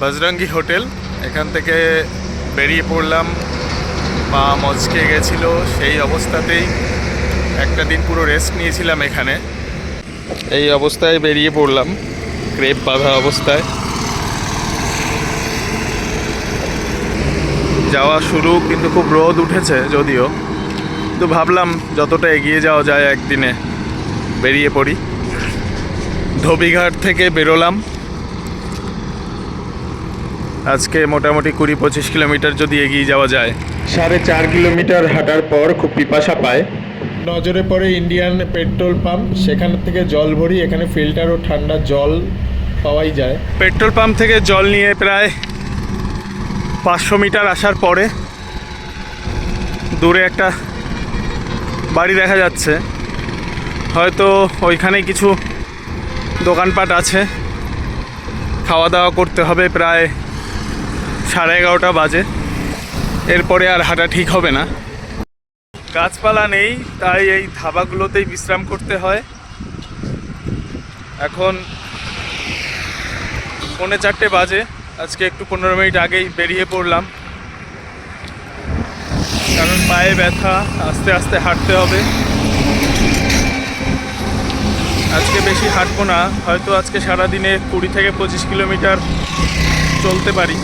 Bajrangi hotel. এখান থেকে বেরিয়ে পড়লাম পা মচকে গেছিল সেই অবস্থাতেই। একটা দিন পুরো রেস্ট নিয়েছিলাম এখানে। এই অবস্থায় বেরিয়ে পড়লাম, ক্রেপ বাঁধা অবস্থায়। যাওয়া শুরু, কিন্তু খুব রোদ উঠেছে যদিও। তো ভাবলাম যতটা এগিয়ে যাওয়া যায় একদিনে বেরিয়ে পড়ি। ধোবিঘাট থেকে বেরোলাম। আজকে মোটামুটি কুড়ি পঁচিশ কিলোমিটার যদি এগিয়ে যাওয়া যায়। সাড়ে চার কিলোমিটার হাঁটার পর খুব পিপাসা পায়। নজরে পড়ে ইন্ডিয়ান পেট্রোল পাম্প সেখান থেকে জল ভরি এখানে ফিল্টার ও ঠান্ডা জল পাওয়াই যায়। পেট্রোল পাম্প থেকে জল নিয়ে প্রায় পাঁচশো মিটার আসার পরে দূরে একটা বাড়ি দেখা যাচ্ছে। হয়তো ওইখানে কিছু দোকানপাট আছে। খাওয়া দাওয়া করতে হবে প্রায় সাড়ে এগারোটা বাজে। এরপরে আর হাঁটা ঠিক হবে না। গাছপালা নেই, তাই এই ধাবাগুলোতেই বিশ্রাম করতে হয়। এখন পৌনে চারটে বাজে। আজকে একটু পনেরো মিনিট আগেই বেরিয়ে পড়লাম। কারণ পায়ে ব্যথা, আস্তে আস্তে হাঁটতে হবে। আজকে বেশি হাঁটবো না, হয়তো আজকে সারাদিনে কুড়ি থেকে পঁচিশ কিলোমিটার চলতে পারি।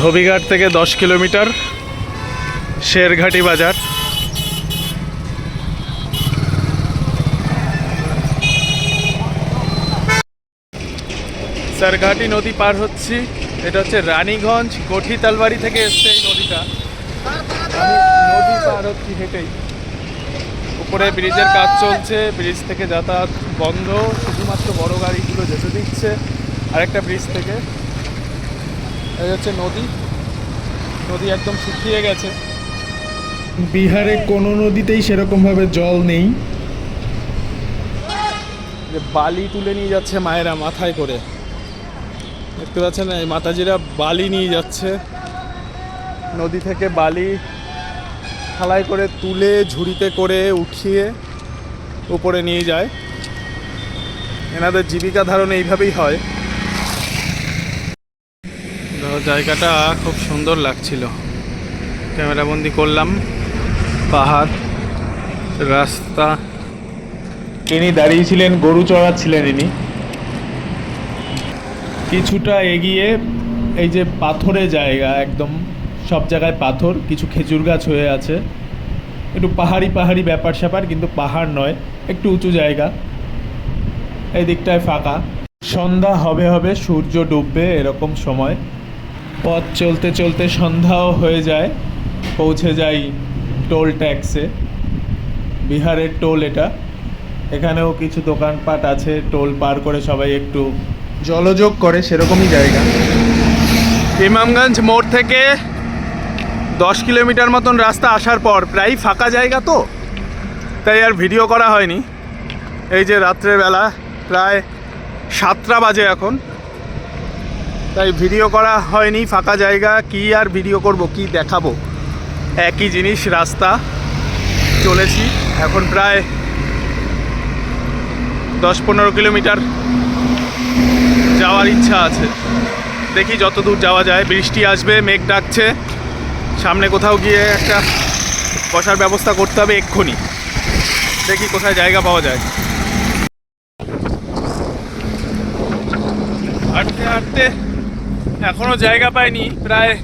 ধোবিঘাট থেকে দশ কিলোমিটার শেরঘাটি বাজার। সারঘাটি নদী পার হচ্ছি। এটা হচ্ছে রানীগঞ্জ গঠি তালবাড়ি থেকে এসছে এই নদীটা। নদী পার হচ্ছি হেঁটেই। উপরে ব্রিজের কাজ চলছে, ব্রিজ থেকে যাতায়াত বন্ধ, শুধুমাত্র বড় গাড়িগুলো যেতে দিচ্ছে, আরেকটা ব্রিজ থেকে। এই হচ্ছে নদী। নদী একদম শুকিয়ে গেছে। বিহারে কোনো নদীতেই সেরকমভাবে জল নেই। যে বালি তুলে নিয়ে যাচ্ছে মায়েরা মাথায় করে। দেখতে পাচ্ছেন এই মাতাজিরা বালি নিয়ে যাচ্ছে। নদী থেকে বালি থালায় করে তুলে ঝুড়িতে করে উঠিয়ে উপরে নিয়ে যায়। এনাদের জীবিকা ধারণ এইভাবেই হয়। জায়গাটা খুব সুন্দর লাগছিল। ক্যামেরাবন্দি করলাম। পাহাড়, রাস্তা। ইনি দাঁড়িয়েছিলেন, গরু চড়াচ্ছিলেন ইনি। কিছুটা এগিয়ে এই যে পাথরে জায়গা একদম, সব জায়গায় পাথর, কিছু খেজুর গাছ হয়ে আছে। একটু পাহাড়ি পাহাড়ি ব্যাপার স্যাপার, কিন্তু পাহাড় নয়, একটু উঁচু জায়গা। এই দিকটায় ফাঁকা। সন্ধ্যা হবে হবে, সূর্য ডুববে এরকম সময়। পথ চলতে চলতে সন্ধ্যাও হয়ে যায়, পৌঁছে যাই টোল ট্যাক্সে। বিহারের টোল এটা। এখানেও কিছু দোকানপাট আছে, টোল পার করে সবাই একটু জলযোগ করে, সেরকমই জায়গা। ইমামগঞ্জ মোড় থেকে দশ কিলোমিটার মতন রাস্তা আসার পর প্রায় ফাঁকা জায়গা তো? তাই আর ভিডিও করা হয়নি। এই যে রাত্রেবেলা, প্রায় সাতটা বাজে এখন। তাই ভিডিও করা হয়নি, ফাঁকা জায়গা, কি আর ভিডিও করব, কি দেখাবো? একই জিনিস, রাস্তা, চলেছি। এখন প্রায় দশ পনেরো কিলোমিটার যাওয়ার ইচ্ছা আছে। দেখি যত দূর যাওয়া যায়। বৃষ্টি আসবে, মেঘ ডাকছে। সামনে কোথাও গিয়ে একটা বসার ব্যবস্থা করতে হবে এক্ষুনি। দেখি কোথায় জায়গা পাওয়া যায়। হাঁটতে হাঁটতে এখনও জায়গা পাইনি। প্রায়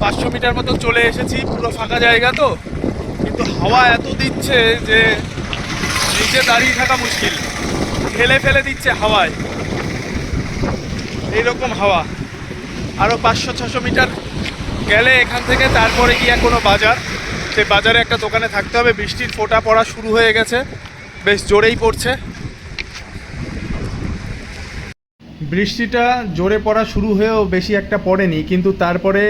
পাঁচশো মিটার মতো চলে এসেছি, পুরো ফাঁকা জায়গা তো। কিন্তু হাওয়া এত দিচ্ছে যে নিচে দাঁড়িয়ে থাকা মুশকিল। ফেলে ফেলে দিচ্ছে হাওয়ায়। এইরকম হাওয়া। আরও পাঁচশো, ছশো মিটার গেলে এখান থেকে তারপরে গিয়ে কোনো বাজার। সেই বাজারে একটা দোকানে থাকতে হবে। বৃষ্টির ফোঁটা পড়া শুরু হয়ে গেছে। বেশ জোরেই পড়ছে। বৃষ্টিটা জোরে পড়া শুরু হয়েও বেশি একটা পড়েনি, কিন্তু তারপরে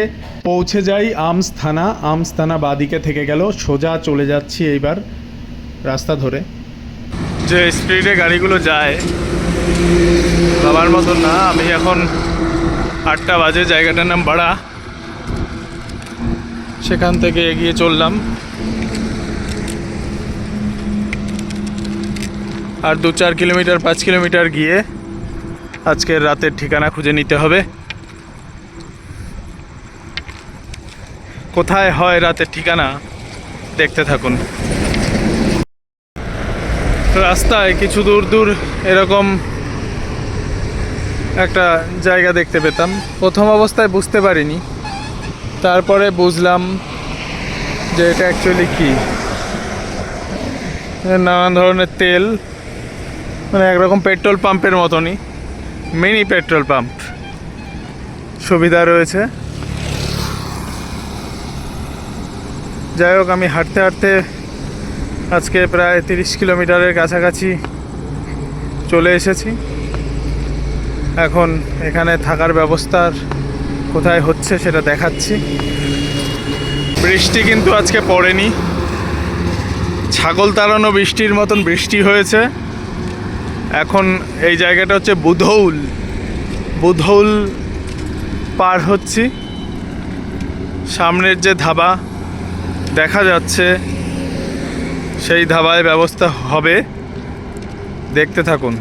পৌঁছে যাই আমস থানা আমস থানা বাদিকে থেকে গেল, সোজা চলে যাচ্ছি এইবার রাস্তা ধরে। যে স্পিডে গাড়িগুলো যায়, বাবার মতন না, আমি এখন আটটা বাজে, জায়গাটার নাম বাড়া। সেখান থেকে এগিয়ে চললাম। আর দু চার কিলোমিটার, পাঁচ কিলোমিটার গিয়ে আজকের রাতের ঠিকানা খুঁজে নিতে হবে। কোথায় হয় রাতের ঠিকানা দেখতে থাকুন। রাস্তায় কিছু দূর দূর এরকম একটা জায়গা দেখতে পেতাম। প্রথম অবস্থায় বুঝতে পারিনি। তারপরে বুঝলাম যে এটা অ্যাকচুয়ালি কি? নানান ধরনের তেল মানে একরকম পেট্রোল পাম্পের মতনই। Mini petrol pump. সুবিধা রয়েছে। যাই হোক, আমি হাঁটতে হাঁটতে আজকে প্রায় তিরিশ কিলোমিটারের কাছাকাছি চলে এসেছি। এখন এখানে থাকার ব্যবস্থার কোথায় হচ্ছে সেটা দেখাচ্ছি। বৃষ্টি কিন্তু আজকে পড়েনি। ছাগল তাড়ানো বৃষ্টির মতন বৃষ্টি হয়েছে। এখন এই জায়গাটা হচ্ছে বুধৌল বুধৌল পার হচ্ছি। সামনের যে ধাবা দেখা যাচ্ছে, সেই ধাবায় ব্যবস্থা হবে। দেখতে থাকুন।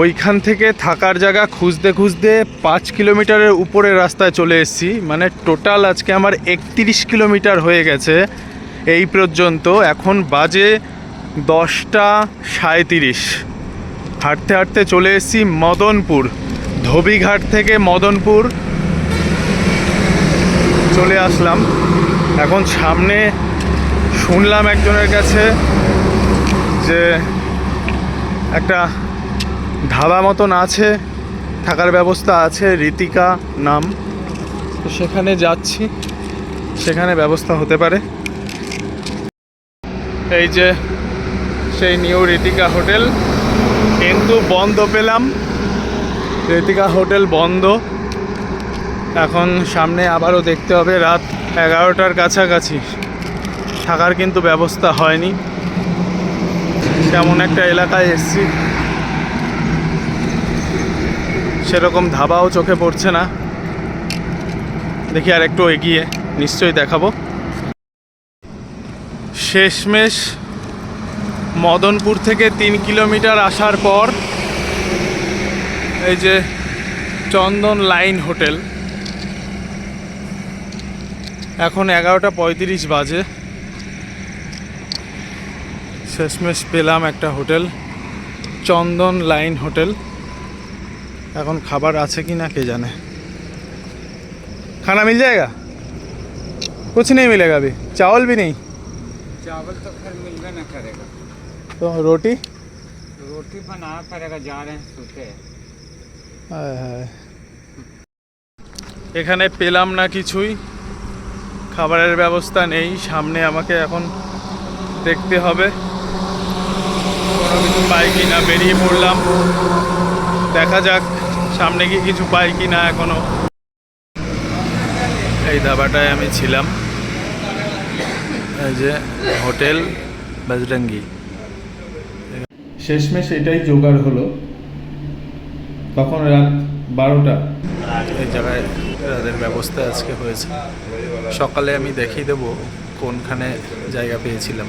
ওইখান থেকে থাকার জায়গা খুঁজতে খুঁজতে পাঁচ কিলোমিটারের উপরে রাস্তায় চলে এসেছি। মানে টোটাল আজকে আমার একত্রিশ কিলোমিটার হয়ে গেছে এই পর্যন্ত। এখন বাজে দশটা সাঁত্রিশ হাঁটতে হাঁটতে চলে এসেছি মদনপুর। ধোবিঘাট থেকে মদনপুর চলে আসলাম। এখন সামনে শুনলাম একজনের কাছে যে একটা ধাবা মতন আছে, থাকার ব্যবস্থা আছে, রীতিকা নাম। তো সেখানে যাচ্ছি, সেখানে ব্যবস্থা হতে পারে। এই যে সেই নিউ রীতিকা হোটেল। কিন্তু বন্ধ পেলাম। রীতিকা হোটেল বন্ধ। এখন সামনে আবারও দেখতে হবে, রাত এগারোটার কাছাকাছি। থাকার কিন্তু ব্যবস্থা হয়নি। তেমন একটা এলাকায় এসছি। সেরকম ধাবাও চোখে পড়ছে না। দেখি আর একটু এগিয়ে, নিশ্চয়ই দেখাবো। শেষমেশ মদনপুর থেকে তিন কিলোমিটার আসার পর এই যে চন্দন লাইন হোটেল এখন এগারোটা পঁয়ত্রিশ বাজে শেষমেশ পেলাম একটা হোটেল চন্দন লাইন হোটেল এখন খাবার আছে কি না কে জানে खाना मिल जाएगा कुछ नहीं मिलेगा अभी चावल भी नहीं चावल तो फिर मिलबे ना करेगा तो रोटी रोटी बना पड़ेगा जा रहे हैं सोते হায় হায়। এখানে পেলাম না কিছুই খাবারের ব্যবস্থা নেই সামনে আমাকে এখন দেখতে হবে কোনো কিছু পাই কি না বেরিয়ে পড়লাম দেখা যাক সামনে কি কিছু পাই কি না এখনো এই ধাবাটায় আমি ছিলাম এই যে হোটেল বজরঙ্গি শেষমেশ এটাই জোগাড় হলো। তখন রাত বারোটা। এই জায়গায় ব্যবস্থা আজকে হয়েছে। সকালে আমি দেখিয়ে দেবো কোনখানে জায়গা পেয়েছিলাম।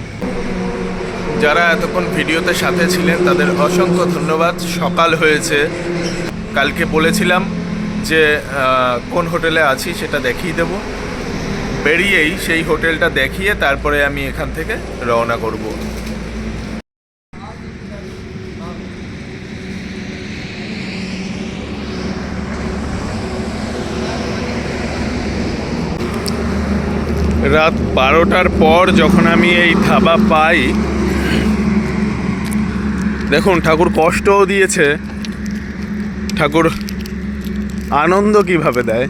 যারা এতক্ষণ ভিডিওতে সাথে ছিলেন, তাদের অসংখ্য ধন্যবাদ। সকাল হয়েছে। কালকে বলেছিলাম যে কোন হোটেলে আছি সেটা দেখিয়ে দেবো। বেরিয়েই সেই হোটেলটা দেখিয়ে তারপরে আমি এখান থেকে রওনা করব। রাত বারোটার পর যখন আমি এই ধাবা পাই, দেখুন, ঠাকুর কষ্টও দিয়েছে। ঠাকুর আনন্দ কীভাবে দেয়?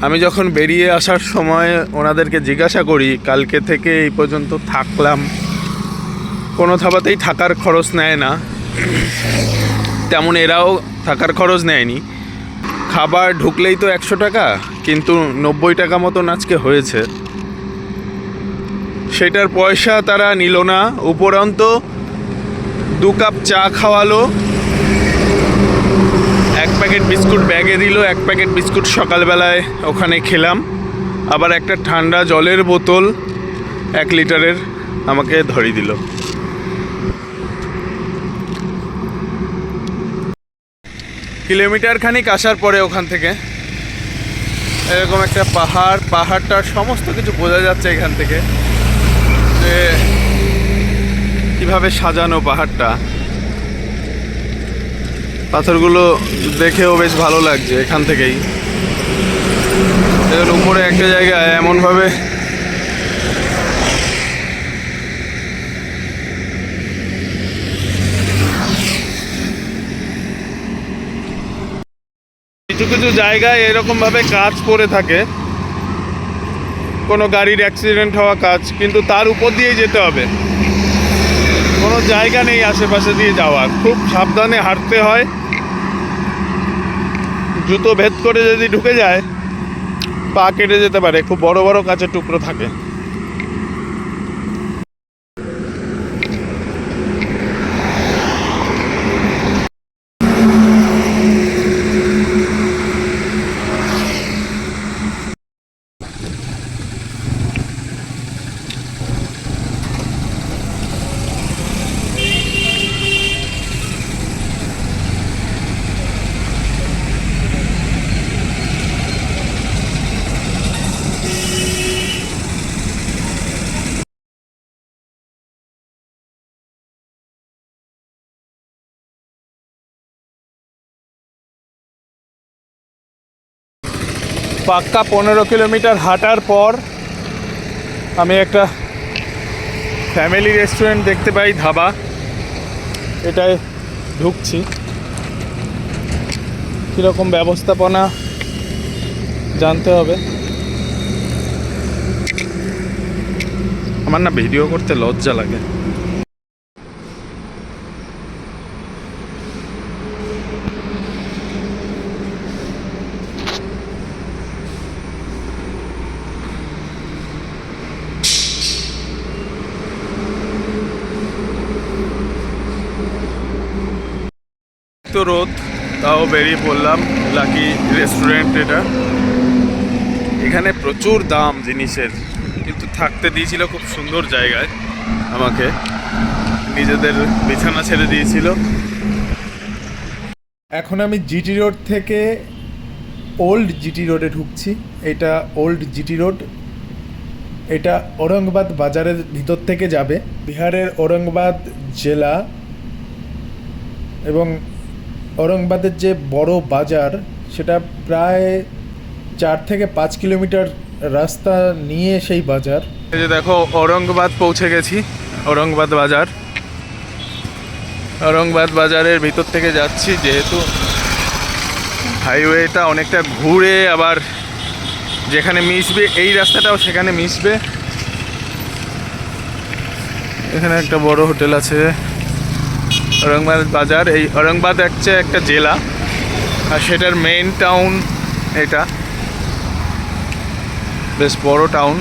আমি যখন বেরিয়ে আসার সময় ওনাদেরকে জিজ্ঞাসা করি, কালকে থেকে এই পর্যন্ত থাকলাম। কোনো ধাবাতেই থাকার খরচ নেয় না। তেমন এরাও থাকার খরচ নেয়নি। খাবার ঢুকলেই তো একশো টাকা, কিন্তু নব্বই টাকা মতন আজকে হয়েছে। সেটার পয়সা তারা নিল না, উপরন্ত দু কাপ চা খাওয়ালো, এক প্যাকেট বিস্কুট ব্যাগে দিল, এক প্যাকেট বিস্কুট সকালবেলায় ওখানে খেলাম। আবার একটা ঠান্ডা জলের বোতল এক লিটারের আমাকে ধরিয়ে দিল। কিলোমিটার খানিক আসার পরে ওখান থেকে। এরকম একটা পাহাড় পাহাড়টার সমস্ত কিছু বোঝা যাচ্ছে এখান থেকে যে কীভাবে সাজানো পাহাড়টা। পাথরগুলো দেখেও বেশ ভালো লাগছে এখান থেকেই। উপরে একটা জায়গায় এমনভাবে কিছু কিছু জায়গায় এরকমভাবে কাজ করে থাকে। কোনো গাড়ির অ্যাক্সিডেন্ট হওয়া কাজ, কিন্তু তার উপর দিয়ে যেতে হবে। কোনো জায়গা নেই আশেপাশে দিয়ে যাওয়ার। খুব সাবধানে হাঁটতে হয়। জুতো ভেদ করে যদি ঢুকে যায়, পা কেটে যেতে পারে। খুব বড় বড় কাছে টুকরো থাকে। পাক্কা পনেরো কিলোমিটার হাঁটার পর আমি একটা ফ্যামিলি রেস্টুরেন্ট দেখতে পাই, ধাবা। এটায় ঢুকছি। কীরকম ব্যবস্থাপনা জানতে হবে। আমার না ভিডিও করতে লজ্জা লাগে তো রোদ, তাও বেরিয়ে পড়লাম। লাকি রেস্টুরেন্ট এটা। এখানে প্রচুর দাম জিনিসের, কিন্তু থাকতে দিয়েছিল খুব সুন্দর জায়গায় আমাকে। নিজেদের বিছানা ছেড়ে দিয়েছিল। এখন আমি জিটি রোড থেকে ওল্ড জিটি রোডে ঢুকছি। এটা ওল্ড জিটি রোড এটা ঔরঙ্গাবাদ বাজারের ভিতর থেকে যাবে। বিহারের ঔরঙ্গাবাদ জেলা এবং ঔরঙ্গাবাদের যে বড় বাজার, সেটা প্রায় চার থেকে পাঁচ কিলোমিটার রাস্তা নিয়ে সেই বাজার। এই যে দেখো, ঔরঙ্গাবাদ পৌঁছে গেছি, ঔরঙ্গাবাদ বাজার। ঔরঙ্গাবাদ বাজারের ভিতর থেকে যাচ্ছি, যেহেতু হাইওয়েটা অনেকটা ঘুরে আবার যেখানে মিশবে, এই রাস্তাটাও সেখানে মিশবে। এখানে একটা বড় হোটেল আছে। ঔরঙ্গাবাদ বাজার। এই ঔরঙ্গাবাদ হচ্ছে একটা জেলা, আর সেটার মেইন টাউন এটা। বেশ বড় টাউন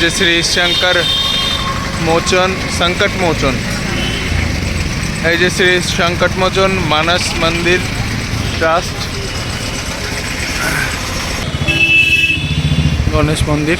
যে শ্রী শঙ্কর মোচন সংকট মোচন। এই যে শ্রী সংকট মোচন, মানস মন্দির ট্রাস্ট গণেশ মন্দির।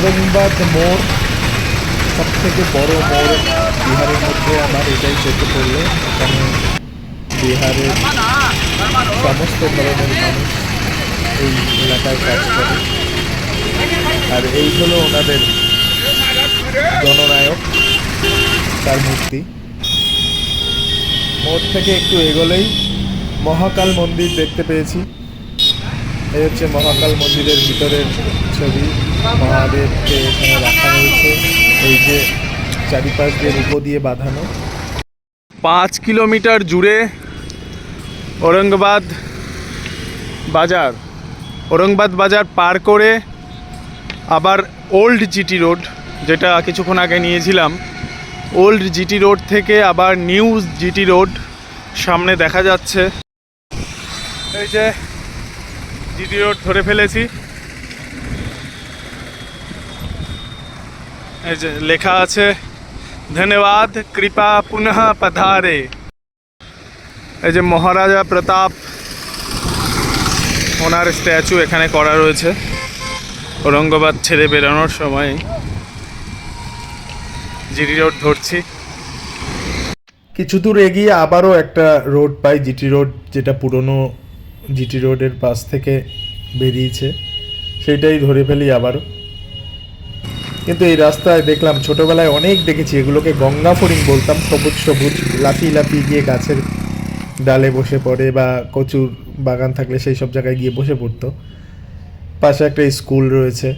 ঔরঙ্গাবাদ মোড় সব থেকে বড় মোড় বিহারের মধ্যে আমার এটাই চোখে পড়ল। এখানে বিহারের সমস্ত ধরনের মানুষ এই এলাকায় কাজ করে। আর এই হলো ওনাদের জননায়ক, তার মূর্তি। মোড় থেকে একটু এগোলেই মহাকাল মন্দির দেখতে পেয়েছি। এই হচ্ছে মহাকাল মন্দিরের ভিতরের ছবি। মহাদেবকে এখানে রাখা হয়েছে। এই যে চারিপাশ দিয়ে রূপো দিয়ে বাঁধানো। পাঁচ কিলোমিটার জুড়ে ঔরঙ্গাবাদ বাজার। ঔরঙ্গাবাদ বাজার পার করে আবার ওল্ড জিটি রোড, যেটা কিছুক্ষণ আগে নিয়েছিলাম। ওল্ড জিটি রোড থেকে আবার নিউ জিটি রোড সামনে দেখা যাচ্ছে। এই যে জিটি রোড ধরে ফেলেছি। এই যে লেখা আছে, ধন্যবাদ, কৃপা পুনঃ পধারে। এই যে মহারাজা প্রতাপ, ওনার স্ট্যাচু এখানে করা রয়েছে, ঔরঙ্গাবাদ ছেড়ে বেরোনোর সময়। জিটি রোড ধরছি। কিছু দূর এগিয়ে আবারও একটা রোড পাই, জিটি রোড, যেটা পুরনো জিটি রোডের পাশ থেকে বেরিয়েছে সেটাই ধরে ফেলি আবারও। কিন্তু এই রাস্তায় দেখলাম ছোটবেলায় অনেক দেখেছি, এগুলোকে গঙ্গা ফড়িং বলতাম, সবুজ সবুজ লাফিয়ে লাফিয়ে গিয়ে গাছের ডালে বসে পড়ে বা কচুর বাগান থাকলে সেই সব জায়গায় গিয়ে বসে পড়তো। পাশে একটা স্কুল রয়েছে,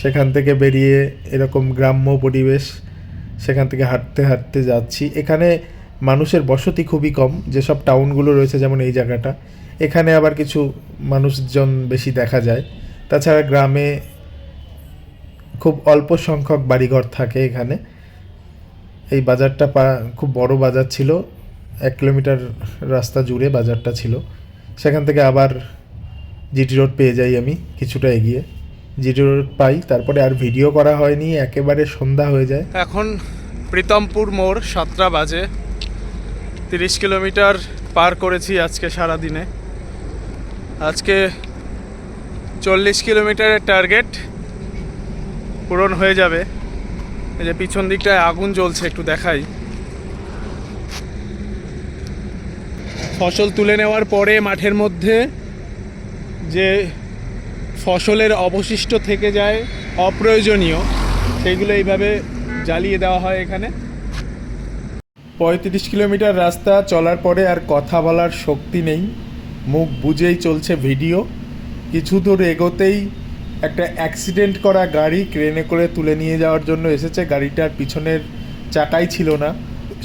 সেখান থেকে বেরিয়ে এরকম গ্রাম্য পরিবেশ, সেখান থেকে হাঁটতে হাঁটতে যাচ্ছি। এখানে মানুষের বসতি খুবই কম, যেসব টাউনগুলো রয়েছে যেমন এই জায়গাটা, এখানে আবার কিছু মানুষজন বেশি দেখা যায়। তাছাড়া গ্রামে খুব অল্প সংখ্যক বাড়িঘর থাকে এখানে। এই বাজারটা খুব বড় বাজার ছিল। এক কিলোমিটার রাস্তা জুড়ে বাজারটা ছিল। সেখান থেকে আবার জিটি রোড পেয়ে যাই আমি কিছুটা এগিয়ে। জিটি রোড পাই, তারপরে আর ভিডিও করা হয়নি, একেবারে সন্ধ্যা হয়ে যায়। এখন প্রীতমপুর মোড়, সাতটা বাজে। তিরিশ কিলোমিটার পার করেছি আজকে সারা দিনে আজকে চল্লিশ কিলোমিটারের টার্গেট পূরণ হয়ে যাবে। এই যে পিছন দিকটায় আগুন জ্বলছে, একটু দেখাই। ফসল তুলে নেওয়ার পরে মাঠের মধ্যে যে ফসলের অবশিষ্ট থেকে যায় অপ্রয়োজনীয়, সেইগুলো এইভাবে জ্বালিয়ে দেওয়া হয় এখানে। পঁয়ত্রিশ কিলোমিটার রাস্তা, চলার পরে আর কথা বলার শক্তি নেই। মুখ বুঝেই চলছে ভিডিও। কিছু দূর এগোতেই একটা অ্যাক্সিডেন্ট করা গাড়ি ক্রেনে করে তুলে নিয়ে যাওয়ার জন্য এসেছে। গাড়িটার পিছনের চাকাই ছিল না।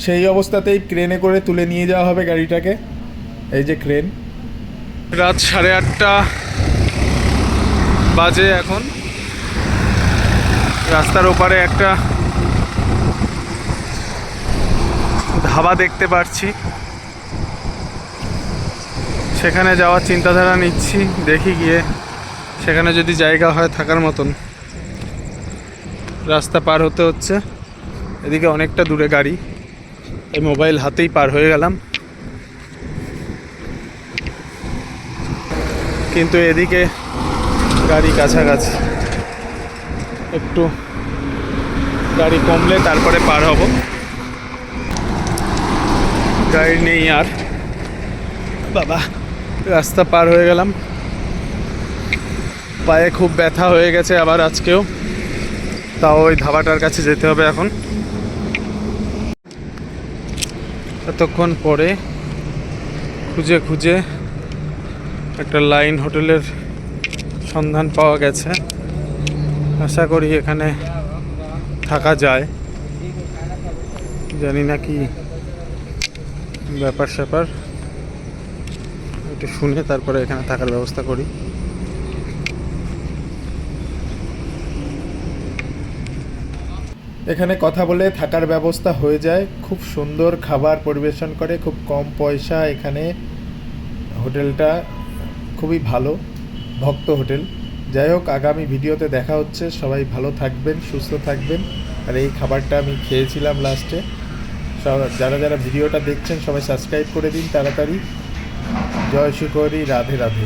সেই অবস্থাতেই ক্রেনে করে তুলে নিয়ে যাওয়া হবে গাড়িটাকে। এই যে ক্রেন রাত সাড়ে আটটা বাজে এখন। রাস্তার ওপারে একটা ধাবা দেখতে পাচ্ছি সেখানে যাওয়ার চিন্তাধারা নিচ্ছি, দেখি গিয়ে সেখানে যদি জায়গা হয় থাকার মতন, রাস্তা পার হতে হচ্ছে। এদিকে অনেকটা দূরে গাড়ি, এই মোবাইল হাতেই পার হয়ে গেলাম। কিন্তু এদিকে গাড়ি কাছাকাছি। একটু গাড়ি কমলে তারপরে পার হব। গাড়ি নেই আর। বাবা, রাস্তা পার হয়ে গেলাম। পায়ে খুব ব্যথা হয়ে গেছে আবার আজকেও। তাও ওই ধাবাটার কাছে যেতে হবে এখন। এতক্ষণ পরে খুঁজে খুঁজে একটা লাইন হোটেলের সন্ধান পাওয়া গেছে। আশা করি এখানে থাকা যায়। জানি না কি ব্যাপার স্যাপার একটু শুনে তারপরে এখানে থাকার ব্যবস্থা করি। এখানে কথা বলে থাকার ব্যবস্থা হয়ে যায়। খুব সুন্দর খাবার পরিবেশন করে, খুব কম পয়সা এখানে হোটেলটা, খুবই ভালো, ভক্ত হোটেল। যাই হোক, আগামী ভিডিওতে দেখা হচ্ছে। সবাই ভালো থাকবেন, সুস্থ থাকবেন। আর এই খাবারটা আমি খেয়েছিলাম লাস্টে যারা যারা ভিডিওটা দেখছেন, সবাই সাবস্ক্রাইব করে দিন তাড়াতাড়ি। জয় শুকরি রাধে রাধে।